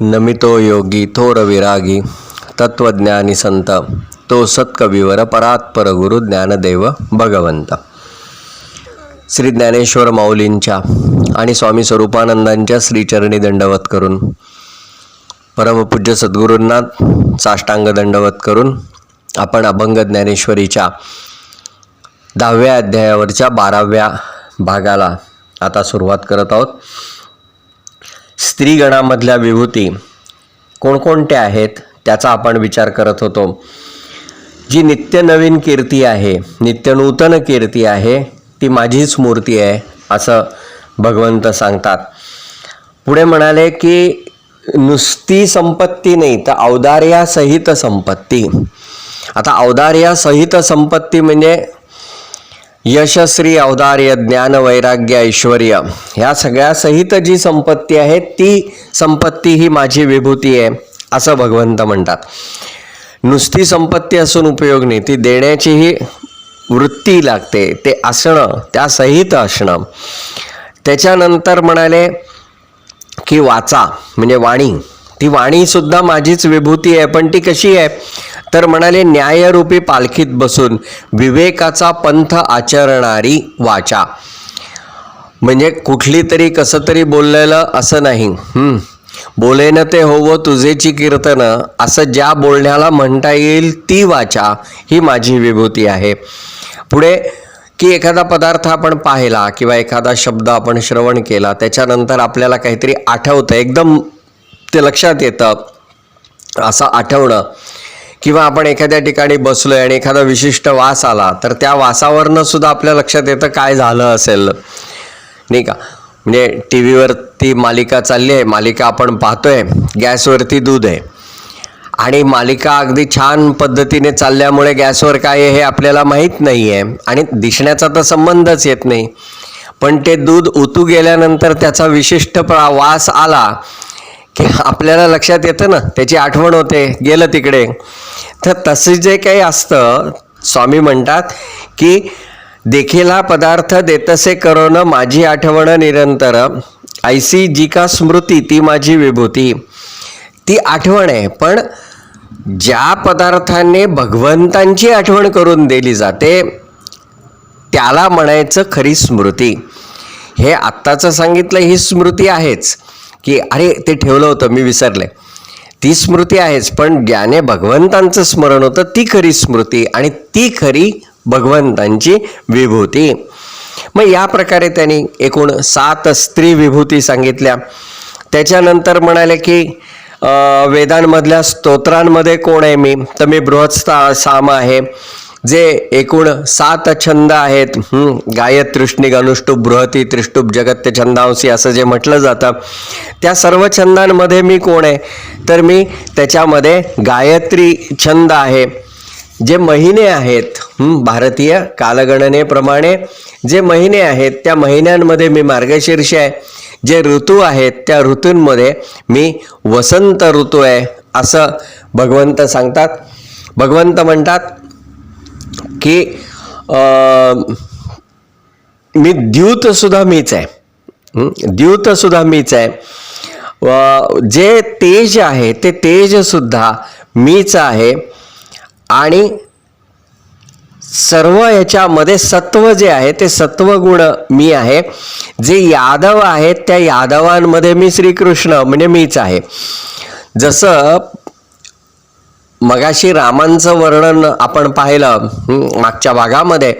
नमितो योगी थोर विरागी तत्वज्ञानी संत। तो सत्कविवर परात्पर गुरु ज्ञानदेव भगवंत। श्री ज्ञानेश्वर माऊलींच्या आणि स्वामी स्वरूपानंदांच्या श्रीचरणी दंडवत करून परमपूज्य सद्गुरूंना साष्टांग दंडवत करून आपण अभंग ज्ञानेश्वरीच्या दहाव्या अध्यायावरच्या बाराव्या भागाला आता सुरुवात करत आहोत. स्त्रीगणामधल्या विभूती कोणकोणत्या आहेत त्याचा आपण विचार करत होतो. जी नित्य नवीन कीर्ती आहे नित्य नूतन कीर्ती आहे ती माझीच मूर्ती आहे असं भगवंत सांगतात. पुढे म्हणाले की नुसती संपत्ती नाही तर औदार्यासहित संपत्ती. आता औदार्यासहित संपत्ती म्हणजे यशस्वी औदार्य ज्ञान वैराग्य ऐश्वर ह्या सगळ्यासहित जी संपत्ती आहे ती संपत्ती ही माझी विभूती आहे असं भगवंत म्हणतात. नुसती संपत्ती असून उपयोग नाही ती देण्याचीही वृत्ती लागते ते असणं त्यासहित असणं. त्याच्यानंतर म्हणाले की वाचा म्हणजे वाणी. ती वाणीसुद्धा माझीच विभूती आहे पण ती कशी आहे? तर म्हणाले न्यायरूपी पालखीत बसून विवेकाचा पंथ आचरणारी वाचा. म्हणजे कुठली तरी कसं तरी बोललेलं असं नाही. बोलेनं बोलेन ते होवो तुझेची कीर्तन. असं ज्या बोलण्याला म्हणता येईल ती वाचा ही माझी विभूती आहे. पुढे की एखादा पदार्थ आपण पाहिला किंवा एखादा शब्द आपण श्रवण केला त्याच्यानंतर आपल्याला काहीतरी आठवतं एकदम ते लक्षात येतं असं आठवणं. किंवा आपण एखाद्या ठिकाणी बसलोय आणि एखादा विशिष्ट वास आला तर त्या वासावरनं सुद्धा आपल्या लक्षात येतं काय झालं असेल. नाही का? म्हणजे टी व्हीवरती मालिका चालली आहे मालिका आपण पाहतोय गॅसवरती दूध आहे. आणि मालिका अगदी छान पद्धतीने चालल्यामुळे गॅसवर काय आहे हे आपल्याला माहीत नाही आहे आणि दिसण्याचा तर संबंधच येत नाही. पण ते दूध उतू गेल्यानंतर त्याचा विशिष्ट प्रा वास आला की आपल्याला लक्षात येतं ना त्याची आठवण होते गेलं तिकडे. तर तसे जे काही असतं स्वामी म्हणतात की देखील पदार्थ देतसे करोन माझी आठवण निरंतर. ऐसी जी का स्मृती ती माझी विभूती. ती आठवण आहे पण ज्या पदार्थाने भगवंतांची आठवण करून दिली जाते त्याला म्हणायचं खरी स्मृती. हे आत्ताचं सांगितलं ही स्मृती आहेच. की अरे ते ठेवलं होतं मी विसरले. ती स्मृती आहेच पण ज्याने भगवंतांचं स्मरण होतं ती खरी स्मृती आणि ती खरी भगवंतांची विभूती. मग या प्रकारे त्यांनी एकूण सात स्त्री विभूती सांगितल्या. त्याच्यानंतर म्हणाले की वेदांमधल्या स्तोत्रांमध्ये कोण आहे मी? तर मी बृहस्ता साम आहे. जे एकूण सात छंद आहेत गायत तृष्णिक अनुष्टुप बृहती त्रिष्टुप जगत्य छंदांशी असं जे म्हटलं जातं त्या सर्व छंदांमध्ये मी कोण आहे? तर मी त्याच्यामध्ये गायत्री छंद आहे जे महिने आहेत भारतीय कालगणनेप्रमाणे जे महिने आहेत त्या महिन्यांमध्ये मी मार्गशीर्ष आहे जे ऋतू आहेत त्या ऋतूंमध्ये मी वसंत ऋतू आहे असं भगवंत सांगतात. भगवंत म्हणतात की मी द्यूतसुद्धा मीच आहे. द्यूतसुद्धा मीच आहे. व जे तेज आहे ते तेज सुद्धा मीच आहे. आणि सर्व ह्याच्यामध्ये सत्व जे आहे ते सत्वगुण मी आहे. जे यादव आहेत त्या यादवांमध्ये मी श्रीकृष्ण म्हणजे मीच आहे. जसं मगाशी रामांचं वर्णन आपण पाहिलं मागच्या भागामध्ये.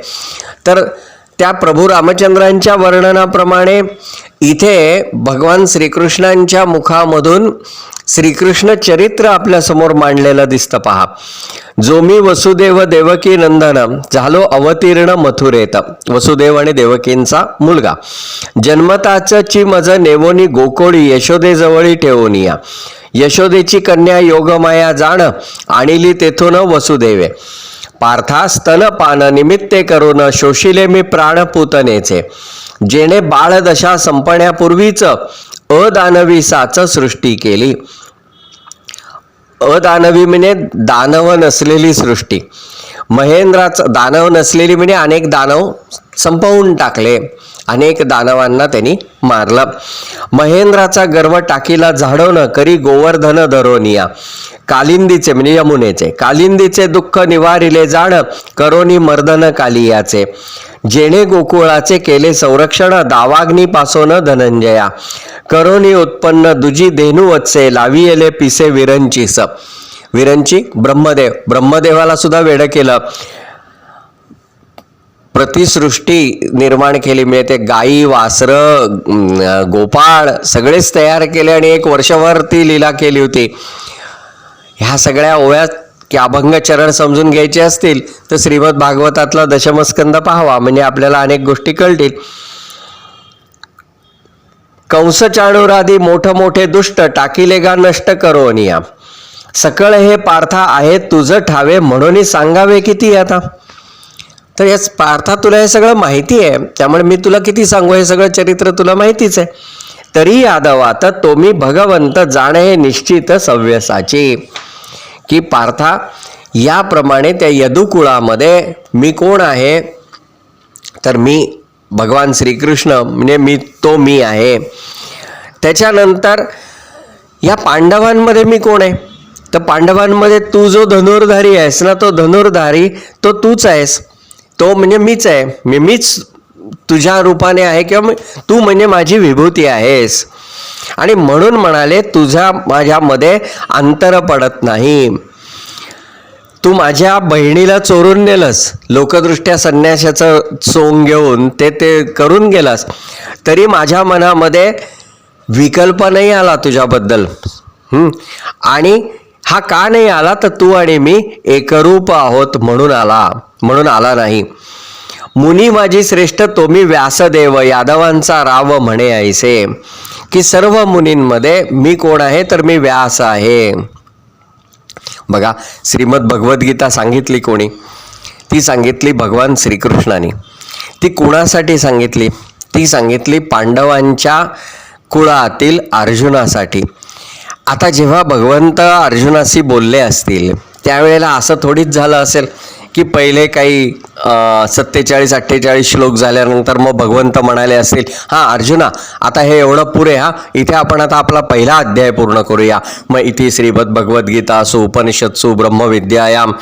तर त्या प्रभू रामचंद्रांच्या वर्णनाप्रमाणे इथे भगवान श्रीकृष्णांच्या मुखामधून श्रीकृष्ण चरित्र आपल्यासमोर मांडलेलं दिसतं पहा. जो मी वसुदेव देवकी नंदन झालो अवतीर्ण मथुरेत. वसुदेव आणि देवकींचा मुलगा. जन्मताच ची मज नेवोनी गोकोळी यशोदेजवळी ठेवूनिया यशोदेची कन्या योगमाया जाण आणिली तेथून वसुदेवे. पार्था स्तनपान निमित्ते करून शोषिले मी प्राणपूतनेचे जेणे बाळदशा संपण्यापूर्वीच अदानवी साच सृष्टी केली. अदानवी म्हणजे दानव नसलेली सृष्टी. महेंद्राचं दानव नसलेली म्हणजे अनेक दानव संपवून टाकले. अनेक दानवांना त्यांनी मारलं. महेंद्राचा गर्व टाकीला झाडवणं करी गोवर्धन धरोनिया कालिंदीचे म्हणजे यमुनेचे. कालिंदीचे दुःख निवारिले जाण करोनी मर्दन कालियाचे. जेणे गोकुळाचे केले संरक्षण दावाग्नीपासून धनंजया. करोनी उत्पन्न दुजी देनुवत्से लावियेले पिसे विरंचीस. विरंची ब्रह्मदेव. ब्रह्मदेवाला सुद्धा वेड केलं. प्रतिसृष्टी निर्माण केली. म्हणजे मिळते गाई वासरं गोपाळ सगळेच तयार केले आणि एक वर्षभर ती लीला केली होती. ह्या सगळ्या ओव्यात की अभंग चरण समजून घ्यायचे असतील तर श्रीमद भागवतातला दशमस्कंद पाहावा. म्हणजे आपल्याला अनेक गोष्टी कळतील. कंस चाणूरादी मोठ मोठे दुष्ट टाकिले गा नष्ट करो सकळ हे पार्था आहे तुझं ठावे म्हणून सांगावे किती आता? तर याच पार्था तुला हे सगळं माहिती आहे. त्यामुळे मी तुला किती सांगू हे सगळं चरित्र तुला माहितीच आहे. तरी यादव आता तो मी भगवंत जाणे हे निश्चित सव्यसाची. की पार्था याप्रमाणे त्या यदुकुळामध्ये मी कोण आहे? तर मी भगवान श्रीकृष्ण म्हणजे मी तो मी आहे. त्याच्यानंतर या पांडवांमध्ये मी कोण आहे? तर पांडवांमध्ये तू जो धनुर्धारी आहेस ना तो धनुर्धारी तो तूच आहेस. तो म्हणजे मीच आहे. मी मीच तुझ्या रूपाने आहे किंवा तू म्हणजे माझी विभूती आहेस. आणि म्हणून म्हणाले तुझ्या माझ्यामध्ये अंतर पडत नाही. तू माझ्या बहिणीला चोरून नेलंस. लोकदृष्ट्या संन्यासाचं सोंग घेऊन ते ते करून गेलास. तरी माझ्या मनामध्ये विकल्प नाही आला तुझ्याबद्दल. आणि हा का नाही आला? तर तू आणि मी एकरूप आहोत म्हणून आला. म्हणून आला नाही. मुनी माझी श्रेष्ठ तो मी व्यासदेव यादवांचा राव म्हणे ऐसे की सर्व मुनींमध्ये मी कोण आहे तर मी व्यास आहे. बघा श्रीमद भगवद्गीता सांगितली कोणी? ती सांगितली भगवान श्रीकृष्णाने. ती कुणासाठी सांगितली? ती सांगितली पांडवांच्या कुळातील अर्जुनासाठी. आता जेव्हा भगवंत अर्जुनाशी बोलले असतील त्यावेळेला असं थोडीच झालं असेल. की पहिले काही सत्तेचाळीस अठ्ठेचाळीस श्लोक झाल्यानंतर मग भगवंत म्हणाले असतील हां अर्जुना आता हे एवढं पुरे हा इथे आपण आता आपला पहिला अध्याय पूर्ण करूया. मग इथे श्रीमद भगवद्गीता सु उपनिषत्सु ब्रह्मविद्यायाम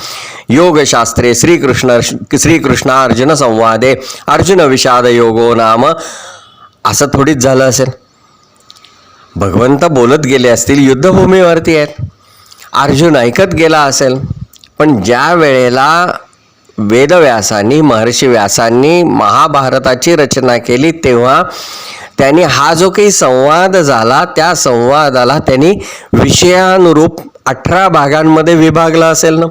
योगशास्त्रे श्रीकृष्ण श्रीकृष्ण अर्जुन संवादे अर्जुन विषाद योगो नाम. असं थोडीच झालं असेल. भगवंत बोलत गेले असतील युद्धभूमीवरती आहेत. अर्जुन ऐकत गेला असेल पण ज्या वेळेला वेदव्यासांनी महर्षी व्यासांनी महाभारताची रचना केली तेव्हा त्यांनी हा जो काही संवाद झाला त्या संवादाला त्यांनी विषयानुरूप अठरा भागांमध्ये विभागला असेल ना?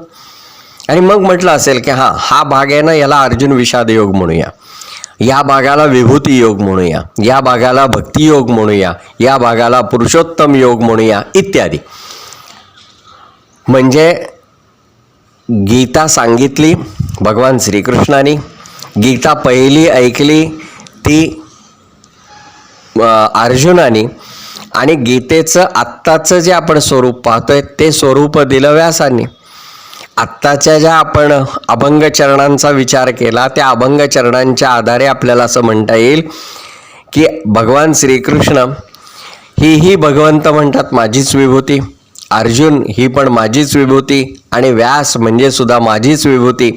आणि मग म्हटलं असेल की हां हा भाग आहे ना याला अर्जुन विषाद योग म्हणूया. या भागाला विभूती योग म्हणूया. या भागाला भक्ती योग म्हणूया. या भागाला पुरुषोत्तम योग म्हणूया इत्यादी. म्हणजे गीता सांगितली भगवान श्रीकृष्णाने गीता पहिली ऐकली ती अर्जुनाने आणि गीतेचं आत्ताचं जे आपण स्वरूप पाहतोय ते स्वरूप दिलं व्यासांनी. आत्ताच्या ज्या आपण अभंग चरणांचा विचार केला त्या अभंग चरणांच्या आधारे आपल्याला असं म्हणता येईल की भगवान श्रीकृष्ण ही ही भगवंत म्हणतात माझीच विभूती. अर्जुन ही पण माझीच विभूती आणि व्यास म्हणजे सुद्धा माझीच विभूती.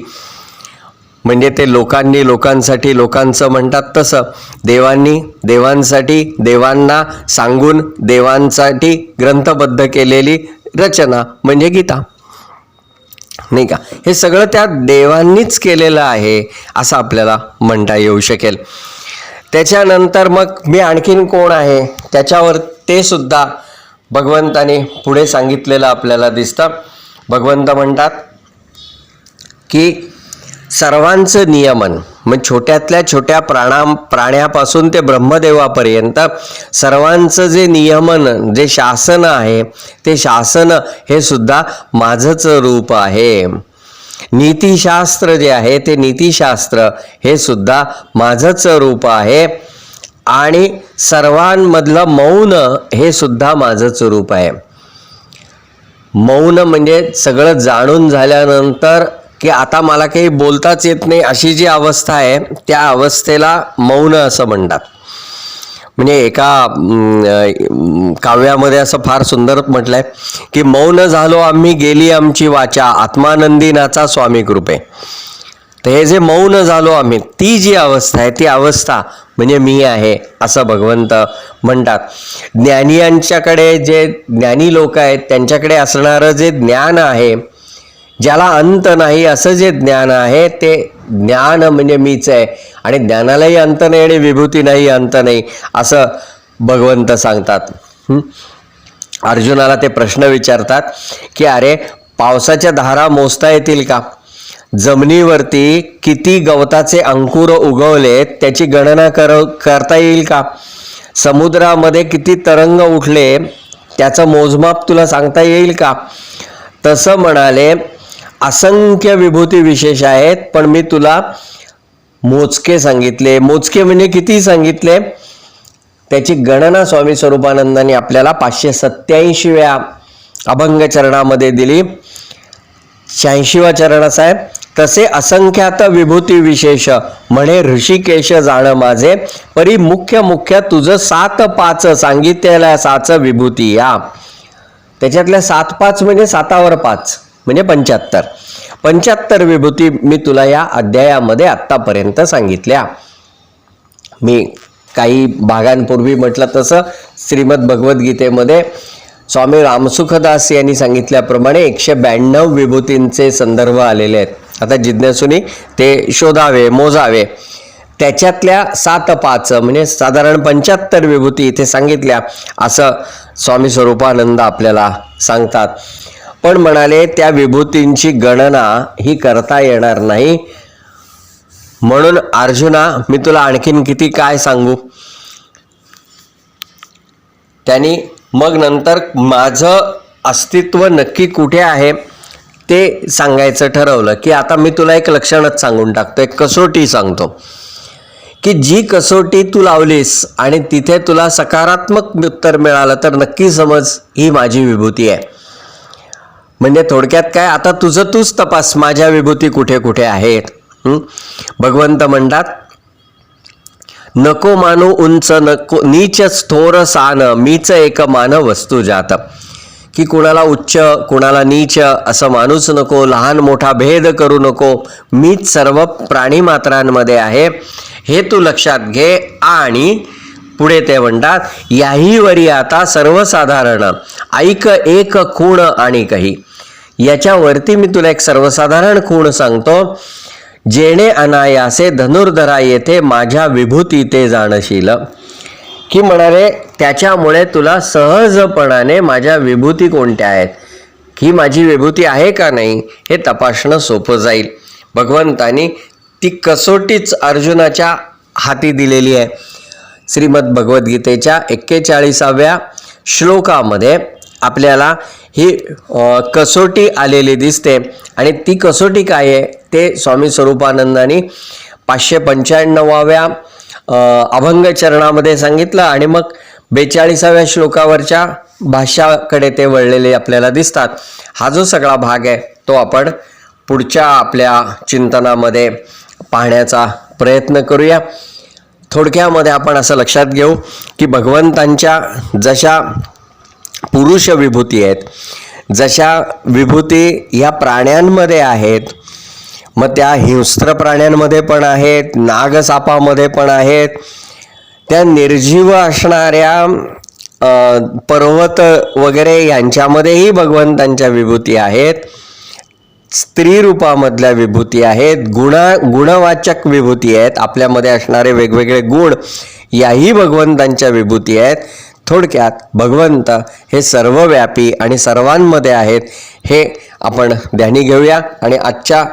म्हणजे ते लोकांनी लोकांसाठी लोकांचं म्हणतात तसं देवांनी देवांसाठी देवांना सांगून देवांसाठी ग्रंथबद्ध केलेली रचना म्हणजे गीता. नाही का? हे सगळं त्या देवांनीच केलेलं आहे असं आपल्याला म्हणता येऊ शकेल. त्याच्यानंतर मग मी आणखीन कोण आहे? त्याच्यावर ते सुद्धा भगवंताने पुढे सांगितलेलं आपल्याला दिसतं. भगवंत म्हणतात की सर्वांचं नियमन मग छोट्यातल्या छोट्या प्राणा प्राण्यापासून ते ब्रह्मदेवापर्यंत सर्वांचं जे नियमन जे शासन आहे ते शासन हे सुद्धा माझंच रूप आहे. नीतिशास्त्र जे आहे ते नीतिशास्त्र हे सुद्धा माझंच रूप आहे. आणि सर्वांमधलं मौन हे सुद्धा माझंच रूप आहे. मौन म्हणजे सगळं जाणून झाल्यानंतर की आता मला काही बोलताच येत नाही अशी जी अवस्था आहे त्या अवस्थेला मौन असं म्हणतात. म्हणजे एका काव्यामध्ये असं फार सुंदर म्हटलंय की मौन झालो आम्ही गेली आमची वाचा आत्मानंदीनाचा स्वामी कृपे. तर हे जे मौन झालो आम्ही ती जी अवस्था आहे ती अवस्था म्हणजे मी आहे असं भगवंत म्हणतात. ज्ञानियांच्याकडे जे ज्ञानी लोक आहेत त्यांच्याकडे असणारं जे ज्ञान आहे ज्याला अंत नाही असं जे ज्ञान आहे ते ज्ञान म्हणजे मीच आहे. आणि ज्ञानालाही अंत नाही आणि विभूती नाही अंत नाही असं भगवंत सांगतात. अर्जुनाला ते प्रश्न विचारतात की अरे पावसाच्या धारा मोजता येतील का? जमिनीवरती किती गवताचे अंकुर उगवले त्याची गणना कर करता येईल का? समुद्रामध्ये किती तरंग उठले त्याचं मोजमाप तुला सांगता येईल का? तसं म्हणाले असंख्य विभूती विशेष आहेत पण मी तुला मोजके सांगितले. मोजके म्हणजे किती सांगितले? त्याची गणना स्वामी स्वरूपानंदांनी आपल्याला पाचशे सत्याऐंशीव्या अभंग चरणामध्ये दिली. शहाऐंशीवा चरण असा आहे तसे असंख्यात विभूती विशेष म्हणे ऋषिकेश जाण माझे परी मुख्य मुख्य तुझं सात पाच सांगितलेल्या साच विभूती या. त्याच्यातल्या सात पाच म्हणजे सातावर पाच म्हणजे पंच्याहत्तर. पंच्याहत्तर विभूती मी तुला या अध्यायामध्ये आत्तापर्यंत सांगितल्या. मी काही भागांपूर्वी म्हटलं तसं श्रीमद भगवद्गीतेमध्ये स्वामी रामसुखदास यांनी सांगितल्याप्रमाणे एकशे ब्याण्णव विभूतींचे संदर्भ आलेले आहेत. आता जिज्ञासूनी ते शोधावे मोजावे. त्याच्यातल्या सात पाच म्हणजे साधारण पंच्याहत्तर विभूती इथे सांगितल्या असं स्वामी स्वरूपानंद आपल्याला सांगतात. पण म्हणाले त्या विभूतींची गणना ही करता येणार नाही. म्हणून अर्जुना मी तुला आणखीन किती काय सांगू? त्यांनी मग नंतर माझं अस्तित्व नक्की कुठे आहे? ते सांगायचं ठरवलं की आता मी तुला एक लक्षणच सांगून टाकतो एक कसोटी सांगतो. की जी कसोटी तू लावलीस आणि तिथे तुला सकारात्मक उत्तर मिळालं तर नक्की समज ही माझी विभूती आहे. म्हणजे थोडक्यात काय आता तुझं तूच तपास माझ्या विभूती कुठे कुठे आहेत? भगवंत म्हणतात नको मानू उंच नको नीच थोर सान मीच एक मान वस्तू जात. की कुणाला उच्च कुणाला नीच असं मानूच नको लहान मोठा भेद करू नको. मीच सर्व प्राणी मात्रांमध्ये आहे. हे तू लक्षात घे आणि पुढे ते म्हणतात याही वरी आता सर्वसाधारण. ऐक एक खूण आणि काही. याच्यावरती मी तुला एक सर्वसाधारण खूण सांगतो. जेणे अनायासे धनुर्धरा येथे माझ्या विभूती ते जाणशील. की म्हणाले त्याच्यामुळे तुला सहजपणाने माझ्या विभूती कोणत्या आहेत? ही माझी विभूती आहे का नाही हे तपासणं सोपं जाईल. भगवंतानी ती कसोटीच अर्जुनाच्या हाती दिलेली आहे. श्रीमद भगवद्गीतेच्या एक्केचाळीसाव्या श्लोकामध्ये आपल्याला ही कसोटी आलेली दिसते. आणि ती कसोटी काय आहे? ते स्वामी स्वरूपानंदानी पाचशे पंच्याण्णवाव्या अभंग चरणामध्ये सांगितलं आणि मग बेचाळीसाव्या श्लोकावरच्या भाष्याकडे ते वळलेले आपल्याला दिसतात. हा जो सगळा भाग आहे तो आपण पुढच्या आपल्या चिंतनामध्ये पाहण्याचा प्रयत्न करूया. थोडक्यामध्ये आपण असं लक्षात घेऊ की भगवंतांच्या जशा पुरुष विभूती आहेत जशा विभूती ह्या प्राण्यांमध्ये आहेत मग त्या हिंस्त्र प्राण्यांमध्ये पण आहेत नागसापामध्ये पण आहेत. त्या निर्जीव असणाऱ्या पर्वत वगैरे यांच्यामध्येही भगवंतांच्या विभूती आहेत. स्त्री रूपामधल्या विभूती आहेत गुणा गुणवाचक विभूती आहेत. आपल्यामध्ये असणारे वेगवेगळे गुण याही भगवंतांच्या विभूती आहेत. थोडक्यात भगवंत हे सर्वव्यापी आणि सर्वांमध्ये आहेत हे आपण ध्यानी घेऊया. आणि आजच्या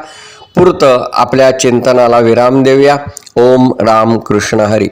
पुरतं आपल्या चिंतनाला विराम देऊया. ओम राम कृष्ण हरी.